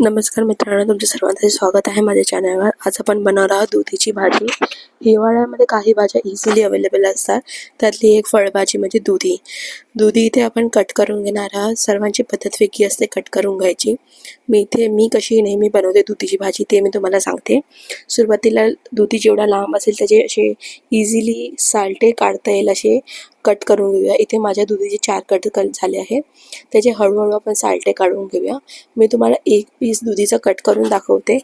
नमस्कार मित्रांनो तुमच्या सर्वांचे स्वागत आहे माझ्या चॅनलवर आज आपण बनवणार आहोत दुधीची भाजी. हिवाळ्यामध्ये काही भाज्या इझिली अवेलेबल असतात. त्यातली एक फळभाजी म्हणजे दुधी. दुधी इथे आपण कट करून घेणार आहोत. सर्वांची पद्धत वेगळी असते कट करून घ्यायची. मी इथे मी कशी नेहमी बनवते दुधीची भाजी ते मी तुम्हाला सांगते. सुरुवातीला दुधी जेवढा लांब असेल त्याचे असे इझिली सालटे काढता येईल असे कट करून घेऊया. इथे माझ्या दुधीचे चार कट कट झाले आहे. त्याचे हळूहळू आपण सालटे काढून घेऊया. मी तुम्हाला एक पीस दुधीचं कट करून दाखवते.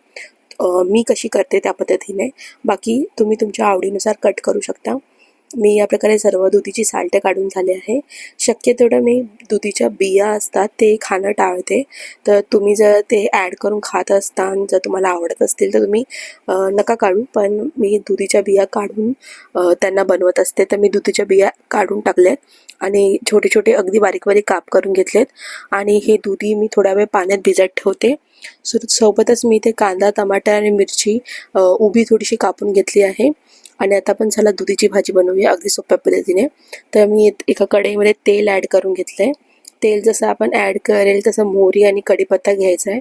मी कशी करते त्या पद्धतीने. बाकी तुम्ही तुमच्या आवडीनुसार कट करू शकता. मी या प्रकारे सर्व दुधीची साल्टे काढून झाले आहे. शक्य तेवढं मी दुधीच्या बिया असतात ते खाणं टाळते. तर तुम्ही जर ते ॲड करून खात असताना जर तुम्हाला आवडत असतील तर तुम्ही नका काढू. पण मी दुधीच्या बिया काढून त्यांना बनवत असते. तर मी दुधीच्या बिया काढून टाकल्यात आणि छोटे छोटे अगदी बारीक बारीक काप करून घेतलेत. आणि हे दुधी मी थोडा वेळ पाण्यात भिजत ठेवते. सो सोबतच मी इथे कांदा टमाटर आणि मिरची उभी थोडीशी कापून घेतली आहे. आणि आता आपण चला दुधीची भाजी बनवूया अगदी सोप्या पद्धतीने. तर मी एका कढईमध्ये तेल ॲड करून घेतलं आहे तेल जसं आपण ॲड करेल तसं मोहरी आणि कढीपत्ता घ्यायचा आहे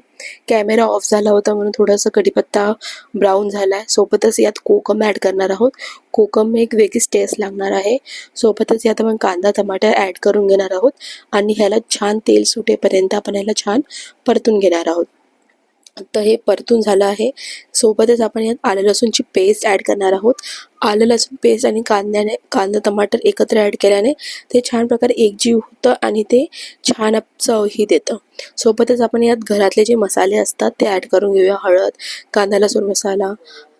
कॅमेरा ऑफ झाला होता म्हणून थोडासा कढीपत्ता ब्राऊन झाला आहे सोबतच यात कोकम ॲड करणार आहोत. कोकम एक वेगळीच टेस्ट लागणार आहे. सोबतच यात आपण कांदा टमाटर ॲड करून घेणार आहोत. आणि ह्याला छान तेल सुटेपर्यंत आपण ह्याला छान परतून घेणार आहोत. तर हे परतून झालं आहे. सोबतच आपण यात आलं लसूणची पेस्ट ॲड करणार आहोत. आलं लसूण पेस्ट आणि कांद्याने कांदा टमाटर एकत्र ॲड केल्याने ते छान प्रकारे एकजीव होतं आणि ते छान चवही देतं. सोबतच आपण यात घरातले जे मसाले असतात ते ॲड करून घेऊया. हळद कांदा लसूण मसाला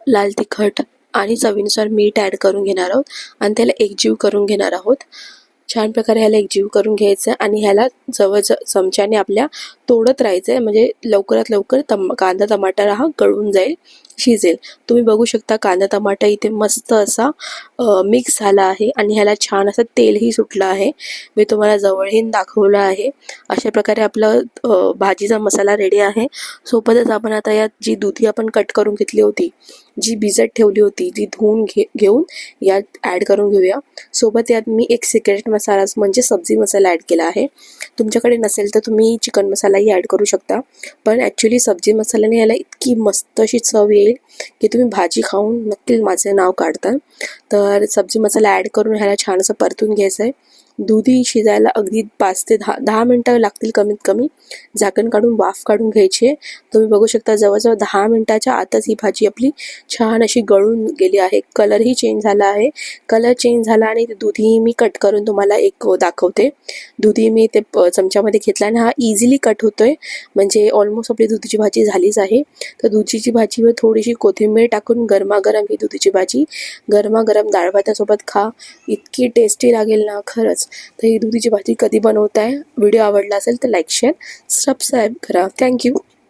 लाल तिखट आणि चवीनुसार मीठ ॲड करून घेणार आहोत. आणि त्याला एकजीव करून घेणार आहोत. छान प्रकारे ह्याला एकजीव करून घ्यायचं आहे आणि ह्याला जवळ चमच्याने आपल्या तोडत राहायचं आहे म्हणजे लवकरात लवकर तम कांदा टमाटर हा गळून जाईल. शिजेल. तुम्ही बघू शकता कांदा टमाटा इथे मस्त असा मिक्स झाला आहे आणि ह्याला छान असं तेलही सुटलं आहे. मी तुम्हाला जवळहीन दाखवलं आहे. अशा प्रकारे आपलं भाजीचा मसाला रेडी आहे. सोबतच आपण आता यात जी दुधी आपण कट करून घेतली होती जी भिजत ठेवली होती ती धुवून घे घेऊन यात ॲड करून घेऊया. सोबत यात मी एक सिक्रेट मसाला म्हणजे सब्जी मसाला ॲड केला आहे. तुमच्याकडे नसेल तर तुम्ही चिकन मसालाही ॲड करू शकता. पण ॲक्च्युली सब्जी मसाल्याने याला इतकी मस्त अशी चव येईल. की तुम्ही भाजी खाऊन नक्की माझे नाव काढता तर सब्जी मसाला ॲड करून ह्याला छान असं परतून घ्यायचं आहे दुधी शिजायला अगदी पाच ते दहा दहा मिनटं लागतील कमीत कमी. झाकण काढून वाफ काढून घ्यायची आहे. तुम्ही बघू शकता जवळजवळ दहा मिनटाच्या आतच ही भाजी आपली छान अशी गळून गेली आहे. कलरही चेंज झाला आहे. कलर चेंज झाला आणि दुधी मी कट करून तुम्हाला एक दाखवते. दुधी मी ते चमच्यामध्ये घेतला आणि हा इझिली कट होतोय. म्हणजे ऑलमोस्ट आपली दुधीची भाजी झालीच आहे. तर दुधीची भाजीवर थोडीशी कोथिंबीर टाकून गरमागरम ही दुधीची भाजी. गरमागरम डाळ भातासोबत खा. इतकी टेस्टी लागेल ना खरंच. तर ही दुधीची भाजी कधी बनवताय? व्हिडिओ आवडला असेल तर लाईक शेअर सबस्क्राईब करा. Thank you